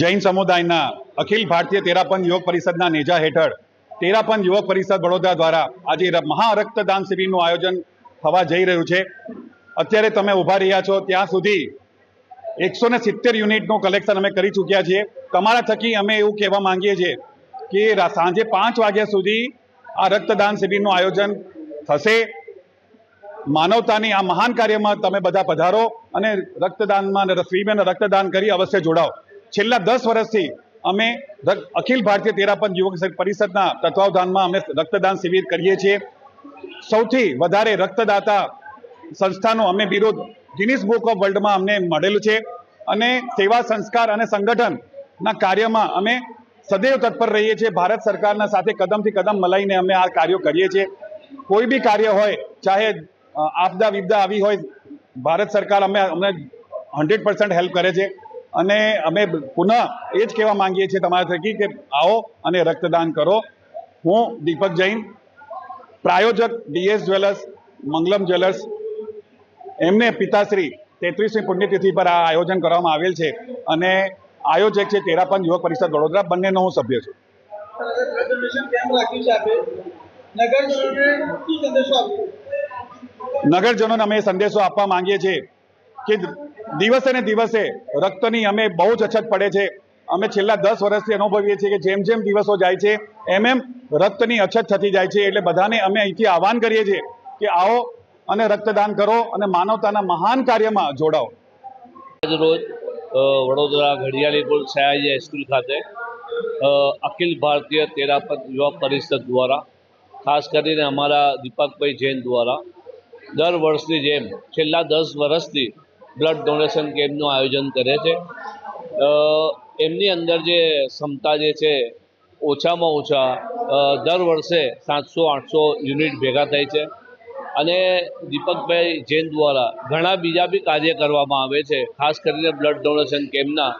જૈન સમુદાયના અખિલ ભારતીય તેરાપન યુવક પરિષદના નેજા હેઠળ તેરાપન યુવક પરિષદ વડોદરા દ્વારા આજે મહારક્તદાન મહા રક્તદાન શિબિરનું આયોજન થવા જઈ રહ્યું છે. અત્યારે તમે ઊભા રહ્યા છો, ત્યાં સુધી એકસો ને સિત્તેર યુનિટનું કલેક્શન અમે કરી ચૂક્યા છીએ. તમારા થકી અમે એવું કહેવા માંગીએ છીએ કે સાંજે પાંચ વાગ્યા સુધી આ રક્તદાન શિબિરનું આયોજન થશે. માનવતાની આ મહાન કાર્યમાં તમે બધા પધારો અને રક્તદાનમાં સ્વીમેન રક્તદાન કરી અવશ્ય જોડાઓ. છેલ્લા દસ વર્ષથી અમે અખિલ ભારતીય તેરાપન યુવક પરિષદના તત્વાવધાનમાં અમે રક્તદાન શિબિર કરીએ છીએ. સૌથી વધારે રક્તદાતા સંસ્થાનો અમે વિરોધ ગિનિસ બુક ઓફ વર્લ્ડમાં અમને મળેલું છે અને સેવા સંસ્કાર અને સંગઠનના કાર્યમાં અમે સદૈવ તત્પર રહીએ છીએ. ભારત સરકારના સાથે કદમથી કદમ મલાઈને અમે આ કાર્યો કરીએ છીએ. કોઈ બી કાર્ય હોય, ચાહે આપદા વિપદા આવી હોય, ભારત સરકાર અમે અમને હંડ્રેડ હેલ્પ કરે છે. અને અમે પુનઃ એ જ કહેવા માંગીએ છીએ તમારા થકી કે આવો અને રક્તદાન કરો. હું દીપક જૈન પ્રાયોજક ડીએસ જ્વેલર્સ મંગલમ જ્વેલર્સ એમને પિતાશ્રી તેત્રીસમી પુણ્યતિથિ પર આ આયોજન કરવામાં આવેલ છે અને આયોજક છે તેરાપન યુવક પરિષદ વડોદરા. બંનેનો હું સભ્ય છું. નગરજનોને અમે સંદેશો આપવા માંગીએ છીએ. કે દિવસે ને દિવસે રક્તની અમે બહુ જ અછત પડે છે. અમે છેલ્લા દસ વર્ષથી અનુભવીએ છીએ કે જેમ જેમ દિવસો જાય છે, એમ એમ રક્તની અછત થતી જાય છે. એટલે બધાને અમે અહીંથી આહવાન કરીએ છીએ કે આવો અને રક્તદાન કરો અને માનવતાના મહાન કાર્યમાં જોડાઓ. રોજ વડોદરા ઘડિયાળીપુર સયાજી હાઈસ્કૂલ ખાતે અખિલ ભારતીય તેરાપત યુવા પરિષદ દ્વારા, ખાસ કરીને અમારા દીપકભાઈ જૈન દ્વારા, દર વર્ષની જેમ છેલ્લા દસ વર્ષથી બ્લડ ડોનેશન કેમ્પનું આયોજન કરે છે. એમની અંદર જે ક્ષમતા જે છે, ઓછામાં ઓછા દર વર્ષે સાતસો આઠસો યુનિટ ભેગા થાય છે. અને દીપકભાઈ જૈન દ્વારા ઘણા બીજા બી કાર્ય કરવામાં આવે છે, ખાસ કરીને બ્લડ ડોનેશન કેમ્પના.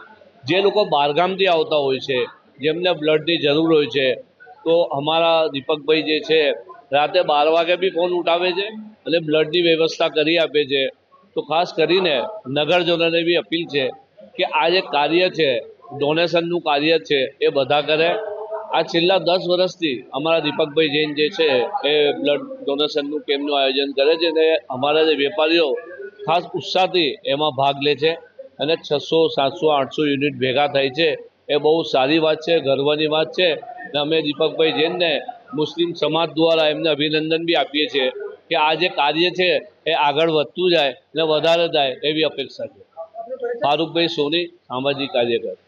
જે લોકો બહારગામથી આવતા હોય છે, જેમને બ્લડની જરૂર હોય છે, તો અમારા દીપકભાઈ જે છે, રાતે બાર વાગે બી ફોન ઉઠાવે છે અને બ્લડની વ્યવસ્થા કરી આપે છે. તો ખાસ કરીને નગરજનોને બી અપીલ છે કે આ જે કાર્ય છે ડોનેશનનું કાર્ય છે, એ બધા કરે. આ છેલ્લા દસ વર્ષથી અમારા દીપકભાઈ જૈન જે છે, એ બ્લડ ડોનેશનનું કેમ્પનું આયોજન કરે છે અને અમારા જે વેપારીઓ ખાસ ઉત્સાહથી એમાં ભાગ લે છે અને છસો, સાતસો, આઠસો યુનિટ ભેગા થાય છે. એ બહુ સારી વાત છે, ગર્વની વાત છે. અને અમે દીપકભાઈ જૈનને મુસ્લિમ સમાજ દ્વારા એમને અભિનંદન બી આપીએ છીએ. કે આ જે કાર્ય છે એ આગળ વધતું જાય ને વધારે થાય એવી અપેક્ષા છે. ફારૂકભાઈ સોની સામાજિક કાર્યકર.